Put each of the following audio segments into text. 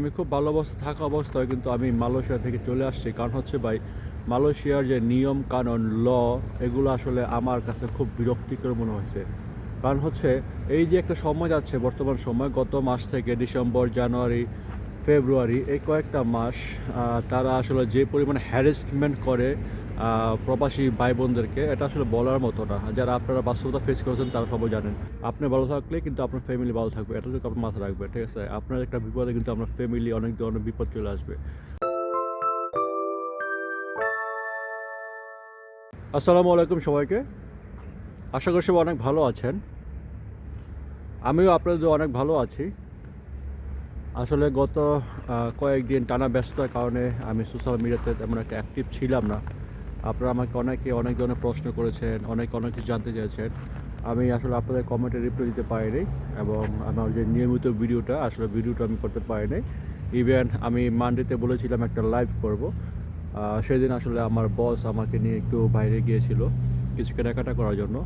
আমি খুব ভালো অবস্থা থাকা অবস্থায় কিন্তু আমি মালয়েশিয়া থেকে চলে আসছি। কারণ হচ্ছে ভাই, মালয়েশিয়ার যে নিয়ম, কানুন, ল, এগুলো আসলে আমার কাছে খুব বিরক্তিকর মনে হয়েছে। কারণ হচ্ছে এই যে একটা সময় যাচ্ছে, বর্তমান সময়, গত মাস থেকে ডিসেম্বর, জানুয়ারি, ফেব্রুয়ারি, এই কয়েকটা মাস তারা আসলে যে পরিমাণে হ্যারাসমেন্ট করে প্রবাসী ভাই বোনদেরকে এটা আসলে বলার মতো না। যারা আপনারা বাস্তবতা ফেস করেছেন, তারা সবাই জানেন। আপনি ভালো থাকলে কিন্তু আপনার ফ্যামিলি ভালো থাকবে। এটা যদি আপনার মাথায় রাখবে, ঠিক আছে? আপনার একটা বিপদে কিন্তু আপনার ফ্যামিলি অনেক ধরনের বিপদ চলে আসবে। আসসালামু আলাইকুম সবাইকে। আশা করি সবাই অনেক ভালো আছেন। আমিও আপনাদের অনেক ভালো আছি। আসলে গত কয়েকদিন টানা ব্যস্ততার কারণে আমি সোশ্যাল মিডিয়াতে তেমন একটা অ্যাক্টিভ ছিলাম না। আপনারা আমাকে অনেকে অনেক ধরনের প্রশ্ন করেছেন, অনেক অনেক কিছু জানতে চেয়েছেন আমি আসলে আপনাদের কমেন্টে রিপ্লাই দিতে পারিনি এবং আমার যে নিয়মিত ভিডিওটা, আসলে ভিডিওটা আমি করতে পারিনি। ইভেন আমি মানডেতে বলেছিলাম একটা লাইভ করব। সেদিন আসলে আমার বস আমাকে নিয়ে একটু বাইরে গিয়েছিল কিছু কেনাকাটা করার জন্য।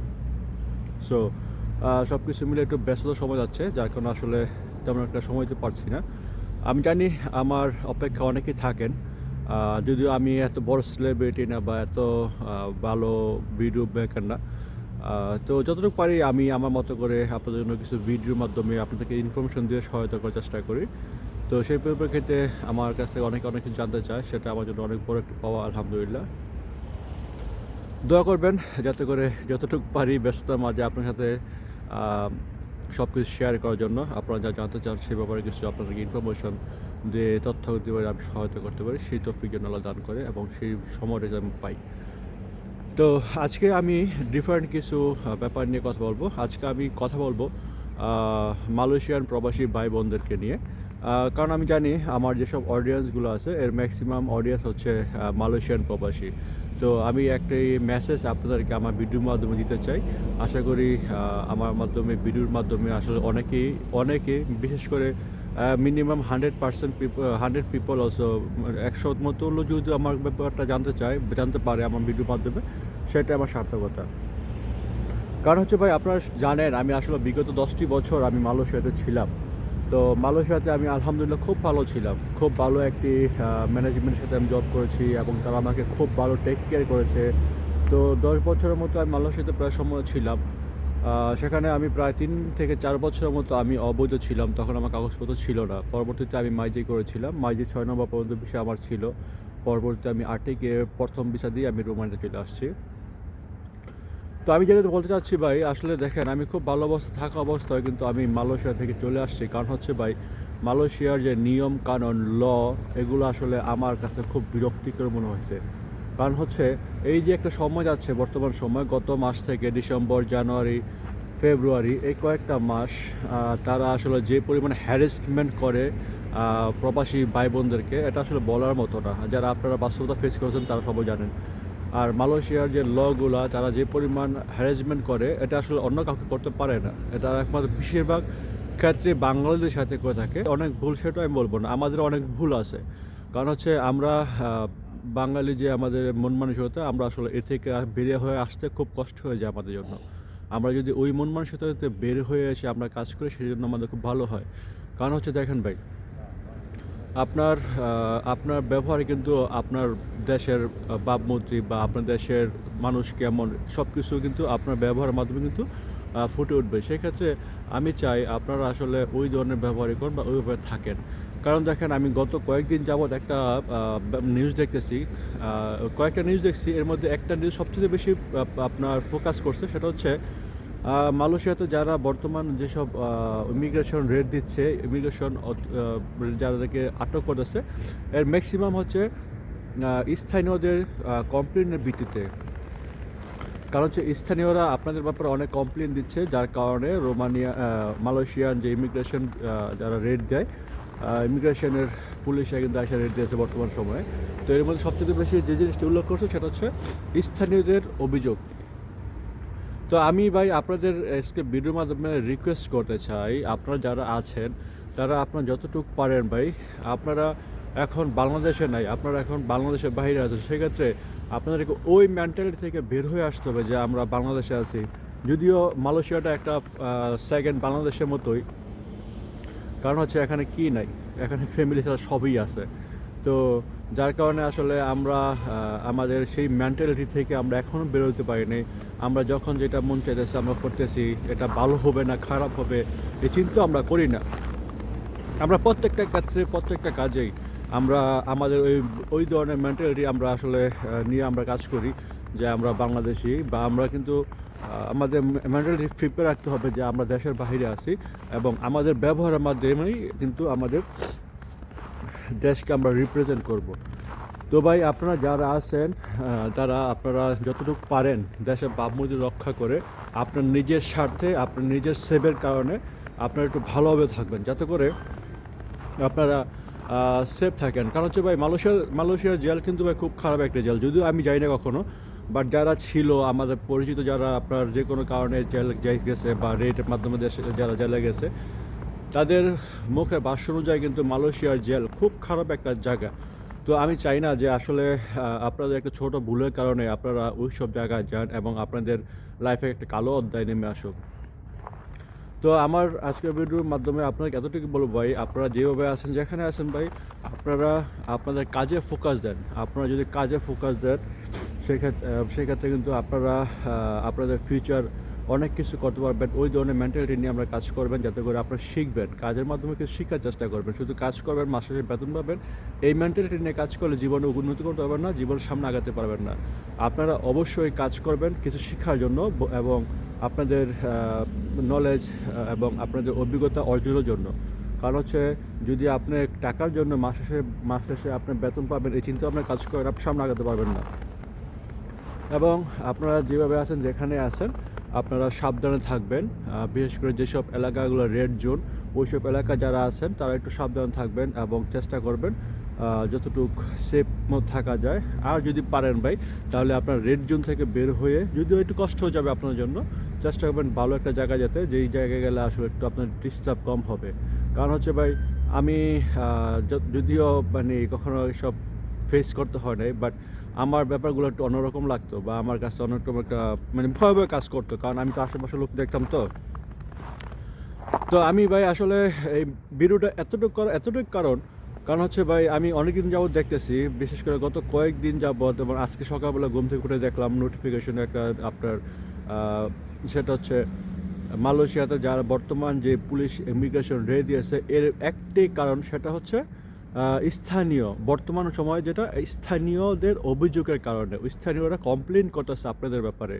সো সব কিছু মিলে একটু ব্যস্ত সময় যাচ্ছে, যার কারণে আসলে তেমন একটা সময় দিতে পারছি না। আমি জানি আমার অপেক্ষা অনেকেই থাকেন। যদিও আমি এত বড় সেলিব্রিটি না বা এত ভালো ভিডিও মেকার না তো যতটুকু পারি আমি আমার মতো করে আপনাদের জন্য কিছু ভিডিওর মাধ্যমে আপনাদেরকে ইনফরমেশন দিয়ে সহায়তা করার চেষ্টা করি। তো সেই পরিপ্রেক্ষিতে আমার কাছে অনেক অনেক কিছু জানতে চায়, সেটা আমার জন্য অনেক বড় একটা পাওয়া, আলহামদুলিল্লাহ। দোয়া করবেন যাতে করে যতটুকু পারি ব্যস্ততার মাঝে আপনার সাথে সব কিছু শেয়ার করার জন্য। আপনারা যা জানতে চান সে ব্যাপারে কিছু আপনাদেরকে ইনফরমেশন দিয়ে তথ্য দিতে পারি আমি সহায়তা করতে পারি, সেই তফিক আল্লাহ দান করে এবং সেই সময়টা আমি পাই। তো আজকে আমি ডিফারেন্ট কিছু ব্যাপার নিয়ে কথা বলব। আজকে আমি কথা বলব মালয়েশিয়ান প্রবাসী ভাই বোনদেরকে নিয়ে কারণ আমি জানি আমার যেসব অডিয়েন্সগুলো আছে, এর ম্যাক্সিমাম অডিয়েন্স হচ্ছে মালয়েশিয়ান প্রবাসী। তো আমি একটি মেসেজ আপনাদেরকে আমার ভিডিওর মাধ্যমে দিতে চাই। আশা করি আমার মাধ্যমে ভিডিওর মাধ্যমে আসলে অনেকেই, অনেকে, বিশেষ করে minimum hundred percent people hundred people also একশো মতো হলো যদি আমার ব্যাপারটা জানতে চায়, জানতে পারে আমার ভিডিওর মাধ্যমে, সেটা আমার সার্থকতা। কারণ হচ্ছে ভাই, আপনারা জানেন, আমি আসলে বিগত দশটি বছর আমি মালয়েশিয়াতে ছিলাম। তো মালয়েশিয়াতে আমি আলহামদুলিল্লাহ খুব ভালো ছিলাম। খুব ভালো একটি ম্যানেজমেন্টের সাথে আমি জব করেছি এবং তারা আমাকে খুব ভালো টেক কেয়ার করেছে। তো দশ বছরের মতো আমি মালয়েশিয়াতে প্রায় সময় ছিলাম। সেখানে আমি প্রায় তিন থেকে চার বছরের মতো আমি অবৈধ ছিলাম, তখন আমার কাগজপত্র ছিল না। পরবর্তীতে আমি মাইজি করেছিলাম। মাইজি ছয় নম্বর পর্যন্ত বিষয় আমার ছিল। পরবর্তীতে আমি আর্টিকে প্রথম ভিসা দিয়ে আমি রোমানিতে চলে আসছি। তো আমি যেটা বলতে চাচ্ছি ভাই, আসলে দেখেন, আমি খুব ভালো অবস্থা থাকা অবস্থায় কিন্তু আমি মালয়েশিয়া থেকে চলে আসছি। কারণ হচ্ছে ভাই, মালয়েশিয়ার যে নিয়ম, কানুন, ল, এগুলো আসলে আমার কাছে খুব বিরক্তিকর মনে হয়েছে। কারণ হচ্ছে এই যে একটা সময় যাচ্ছে, বর্তমান সময়, গত মাস থেকে ডিসেম্বর, জানুয়ারি, ফেব্রুয়ারি, এই কয়েকটা মাস তারা আসলে যে পরিমাণে হ্যারেসমেন্ট করে প্রবাসী ভাই বোনদেরকে এটা আসলে বলার মতো না। যারা আপনারা বাস্তবতা ফেস করেছেন, তারা সবাই জানেন। আর মালয়েশিয়ার যে লগুলা তারা যে পরিমাণ হ্যারাসমেন্ট করে, এটা আসলে অন্য কাউকে করতে পারে না। এটা একমাত্র বেশিরভাগ ক্ষেত্রে বাঙালিদের সাথে করে থাকে। অনেক ভুল সেটা আমি বলব না। আমাদের অনেক ভুল আছে। কারণ হচ্ছে আমরা বাঙালি যে আমাদের মন মানসিকতা, আমরা আসলে এর থেকে বেরিয়ে হয়ে আসতে খুব কষ্ট হয়ে যায় আমাদের জন্য। আমরা যদি ওই মন মানসিকতাতে বের হয়ে এসে আমরা কাজ করি সেই জন্য আমাদের খুব ভালো হয়। কারণ হচ্ছে দেখেন ভাই, আপনার আপনার ব্যবহারে কিন্তু আপনার দেশের বাপমন্ত্রী বা আপনার দেশের মানুষ কেমন সব কিছু কিন্তু আপনার ব্যবহারের মাধ্যমে কিন্তু ফুটে উঠবে। সেক্ষেত্রে আমি চাই আপনারা আসলে ওই ধরনের ব্যবহারই করুন বা ওইভাবে থাকেন। কারণ দেখেন, আমি গত কয়েকদিন যাবৎ একটা নিউজ দেখতেছি। কয়েকটা নিউজ দেখছি, এর মধ্যে একটা নিউজ সবচেয়ে বেশি আপনার ফোকাস করছে, সেটা হচ্ছে মালয়েশিয়াতে যারা বর্তমান যেসব ইমিগ্রেশন রেট দিচ্ছে ইমিগ্রেশন যাদেরকে আটক করতেছে এর ম্যাক্সিমাম হচ্ছে স্থানীয়দের কমপ্লেনের ভিত্তিতে। কারণ হচ্ছে, স্থানীয়রা আপনাদের ব্যাপারে অনেক কমপ্লেন দিচ্ছে, যার কারণে রোমানিয়া মালয়েশিয়ান যে ইমিগ্রেশন যারা রেট দেয় ইমিগ্রেশনের পুলিশে কিন্তু আসা রেট দিয়েছে বর্তমান সময়ে। তো এর মধ্যে সবচেয়ে বেশি যে জিনিসটি উল্লেখ করছে সেটা হচ্ছে স্থানীয়দের অভিযোগ। তো আমি ভাই আপনাদের এসকে ভিডিওর মাধ্যমে রিকোয়েস্ট করতে চাই, আপনারা যারা আছেন, তারা আপনারা যতটুকু পারেন ভাই, আপনারা এখন বাংলাদেশে নাই, আপনারা এখন বাংলাদেশের বাইরে আছেন, সেক্ষেত্রে আপনাদেরকে ওই মেন্টালিটি থেকে বের হয়ে আসতে হবে যে আমরা বাংলাদেশে আছি। যদিও মালয়েশিয়াটা একটা সেকেন্ড বাংলাদেশের মতোই কারণ হচ্ছে এখানে কি নাই? এখানে ফ্যামিলি ছাড়া সবই আছে। তো যার কারণে আসলে আমরা আমাদের সেই মেন্টালিটি থেকে আমরা এখনও বেরোতে পারিনি। আমরা যখন যেটা মন চাইতেছে আমরা করতেছি, এটা ভালো হবে না খারাপ হবে, এই চিন্তা আমরা করি না। আমরা প্রত্যেকটা ক্ষেত্রে, প্রত্যেকটা কাজেই আমরা, আমাদের ওই ওই ধরনের মেন্টালিটি আমরা আসলে নিয়ে আমরা কাজ করি যে আমরা বাংলাদেশি বা আমরা কিন্তু আমাদের মেন্টালিটি ফিপে রাখতে হবে যে আমরা দেশের বাইরে আছি এবং আমাদের ব্যবহারের মাধ্যমেই কিন্তু আমাদের দেশকে আমরা রিপ্রেজেন্ট করব। তো ভাই, আপনারা যারা আছেন তারা আপনারা যতটুকু পারেন দেশের ভাবমূর্তি রক্ষা করে আপনার নিজের স্বার্থে, আপনার নিজের সেভের কারণে আপনারা একটু ভালোভাবে থাকবেন। যাতে করে আপনারা সেফ থাকেন। কারণ হচ্ছে ভাই, মালয়েশিয়া, মালয়েশিয়ার জেল কিন্তু ভাই খুব খারাপ একটা জেল। যদিও আমি যাই না কখনো বাট যারা ছিল, আমাদের পরিচিত যারা আপনার যে কোনো কারণে জেল যাই গেছে বা রেটের মাধ্যমে দেশে যারা জেলে গেছে, তাদের মুখে ভাষ্য অনুযায়ী কিন্তু মালয়েশিয়ার জেল খুব খারাপ একটা জায়গা। তো আমি চাই না যে আসলে আপনাদের একটা ছোট ভুলের কারণে আপনারা ওই সব জায়গায় যান এবং আপনাদের লাইফে একটা কালো অধ্যায় নেমে আসুক। তো আমার আজকের ভিডিওর মাধ্যমে আপনাকে এতটুকু বলব ভাই, আপনারা যেভাবে আছেন, যেখানে আছেন ভাই, আপনারা, আপনাদের কাজে ফোকাস দেন। আপনারা যদি কাজে ফোকাস দেন সেক্ষেত্রে সেক্ষেত্রে কিন্তু আপনারা আপনাদের ফিউচার অনেক কিছু করতে পারবেন। ওই ধরনের মেন্টালিটি নিয়ে আমরা কাজ করবেন যাতে করে আপনারা শিখবেন। কাজের মাধ্যমে কিছু শেখার চেষ্টা করবেন। শুধু কাজ করবেন, মাস বেতন পাবেন। এই মেন্টালিটি নিয়ে কাজ করলে জীবনে উন্নতি করতে পারবেন না, জীবনের সামনে আগাতে পারবেন না। আপনারা অবশ্যই কাজ করবেন কিছু শেখার জন্য এবং আপনাদের নলেজ এবং আপনাদের অভিজ্ঞতা অর্জনের জন্য। কারণ হচ্ছে, যদি আপনি টাকার জন্য মাস শেষে মাস শেষে আপনি বেতন পাবেন, এই চিন্তা আপনার কাজ করেন আপনি সামনে আগাতে পারবেন না। এবং আপনারা যেভাবে আছেন, যেখানে আছেন, আপনারা সাবধানে থাকবেন। বিশেষ করে যেসব এলাকাগুলো রেড জোন ওইসব এলাকা যারা আছেন, তারা একটু সাবধানে থাকবেন এবং চেষ্টা করবেন যতটুক সেফ থাকা যায়। আর যদি পারেন ভাই, তাহলে আপনার রেড জোন থেকে বের হয়ে যদিও একটু কষ্ট হয়ে যাবে আপনার জন্য, চেষ্টা করবেন ভালো একটা জায়গা যেতে যেই জায়গায় গেলে আসলে একটু আপনার ডিস্টার্ব কম হবে। কারণ হচ্ছে ভাই, আমি যদিও মানে কখনো এসব ফেস করতে হয় নাই বাট আমার ব্যাপারগুলো একটু অন্যরকম লাগতো বা আমার কাছে অন্যরকম একটা মানে ভয় ভয় কাজ করতো। কারণ আমি তো আশেপাশে লোক দেখতাম তো। তো আমি ভাই আসলে এই ভিডিওটা এতটুকু এতটুকু কারণ কারণ হচ্ছে ভাই আমি অনেকদিন যাবত দেখতেছি, বিশেষ করে গত কয়েকদিন যাবত এবং আজকে সকালবেলা ঘুম থেকে উঠে দেখলাম নোটিফিকেশন একটা আপনার সেটা হচ্ছে মালয়েশিয়াতে যারা বর্তমান যে পুলিশ ইমিগ্রেশন রে দিয়েছে এর একটি কারণ সেটা হচ্ছে স্থানীয়, বর্তমান সময়ে যেটা স্থানীয়দের অভিযোগের কারণে, স্থানীয়রা কমপ্লেন করতেছে আপনাদের ব্যাপারে।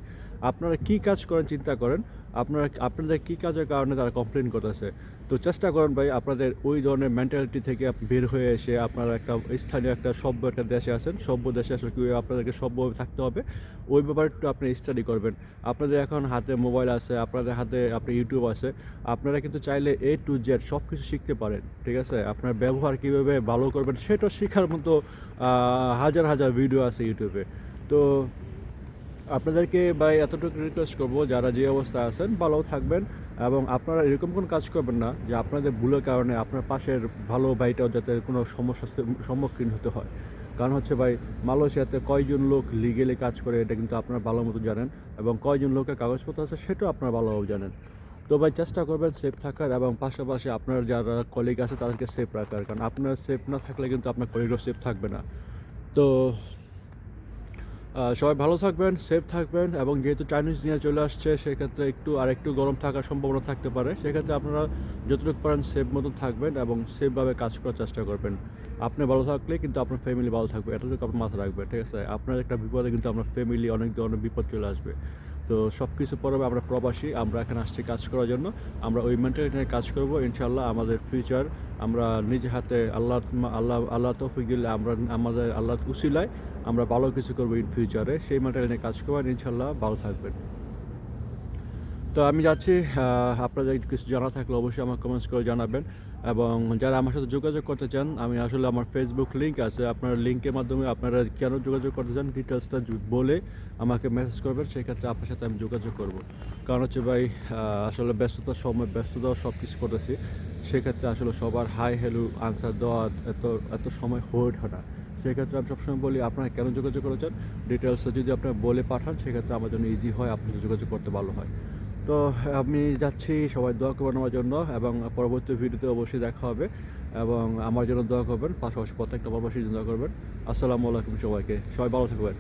আপনারা কি কাজ করেন, চিন্তা করেন? আপনারা আপনাদের কী কাজের কারণে তারা কমপ্লেন করতেছে? তো চেষ্টা করেন ভাই, আপনাদের ওই ধরনের মেন্টালিটি থেকে বের হয়ে এসে আপনারা একটা স্থানীয় একটা সভ্য একটা দেশে আছেন, সভ্য দেশে আসলে কীভাবে আপনাদেরকে সভ্যভাবে থাকতে হবে, ওই ব্যাপারে একটু আপনি স্টাডি করবেন। আপনাদের এখন হাতে মোবাইল আছে, আপনাদের হাতে আপনি ইউটিউব আছে, আপনারা কিন্তু চাইলে এ টু জেড সব কিছু শিখতে পারেন, ঠিক আছে? আপনার ব্যবহার কীভাবে ভালো করবেন সেটা শেখার মতো হাজার হাজার ভিডিও আছে ইউটিউবে তো আপনাদেরকে ভাই এতটুকু রিকোয়েস্ট করব, যারা যে অবস্থায় আছেন ভালো থাকবেন এবং আপনারা এরকম কোনো কাজ করবেন না যে আপনাদের ভুলের কারণে আপনার পাশের ভালো ভাইটাও যাতে কোনো সমস্যার সম্মুখীন হতে হয়। কারণ হচ্ছে ভাই, মালয়েশিয়াতে কয়জন লোক লিগেলি কাজ করে, এটা কিন্তু আপনারা ভালো মতো জানেন এবং কয়জন লোকের কাগজপত্র আছে, সেটাও আপনারা ভালোভাবে জানেন। তো ভাই, চেষ্টা করবেন সেফ থাকার এবং পাশাপাশি আপনার যারা কলিগ আছে, তাদেরকে সেফ রাখার। কারণ আপনার সেফ না থাকলে কিন্তু আপনার কলিগও সেফ থাকবে না। তো সবাই ভালো থাকবেন সেফ থাকবেন এবং যেহেতু চাইনিজ নিয়ে চলে আসছে, সেক্ষেত্রে একটু আর একটু গরম থাকার সম্ভাবনা থাকতে পারে। সেক্ষেত্রে আপনারা যতটুকু পারেন সেফ মতো থাকবেন এবং সেফভাবে কাজ করার চেষ্টা করবেন। আপনি ভালো থাকলে কিন্তু আপনার ফ্যামিলি ভালো থাকবে। এতটুকু আপনার মাথা রাখবে ঠিক আছে? আপনার একটা বিপদে কিন্তু আপনার ফ্যামিলি অনেক ধরনের বিপদ চলে আসবে। তো সব কিছু পরে আমরা প্রবাসী, আমরা এখানে আসছি কাজ করার জন্য। আমরা ওই মেন্টালিটি কাজ করব ইনশাল্লাহ আমাদের ফিউচার আমরা নিজে হাতে আল্লাহ আল্লাহ আল্লাহ তৌফিক দিলে আমরা আমাদের আল্লাহ উসিলায় আমরা ভালো কিছু করব ইন ফিউচারে সেই মেন্টালিটি কাজ করবেন ইনশাল্লাহ ভালো থাকবেন। তো আমি যাচ্ছি আপনাদের কিছু জানা থাকলে অবশ্যই আমার কমেন্টস করে জানাবেন। এবং যারা আমার সাথে যোগাযোগ করতে চান, আমি আসলে আমার ফেসবুক লিঙ্ক আছে, আপনার লিঙ্কের মাধ্যমে আপনারা কেন যোগাযোগ করতে চান ডিটেলসটা বলে আমাকে মেসেজ করবেন, সেক্ষেত্রে আপনার সাথে আমি যোগাযোগ করব। কারণ হচ্ছে ভাই আসলে ব্যস্ততার সময় ব্যস্ততা সব কিছু করতেছি, সেক্ষেত্রে আসলে সবার হাই হ্যালো আনসার দেওয়া এত এত সময় হয়ে ওঠে না। সেক্ষেত্রে আমি সবসময় বলি, আপনারা কেন যোগাযোগ করেছেন ডিটেলসটা যদি আপনারা বলে পাঠান, সেক্ষেত্রে আমার জন্য ইজি হয় আপনাদের যোগাযোগ করতে ভালো হয়। তো আমি যাচ্ছি সবাই দোয়া করবেন আমার জন্য এবং পরবর্তী ভিডিওতে অবশ্যই দেখা হবে এবং আমার জন্য দোয়া করবেন, পাশাপাশি প্রত্যেকটা প্রবাসীর জন্য দোয়া করবেন। আসসালামু আলাইকুম সবাইকে। সবাই ভালো থাকবেন।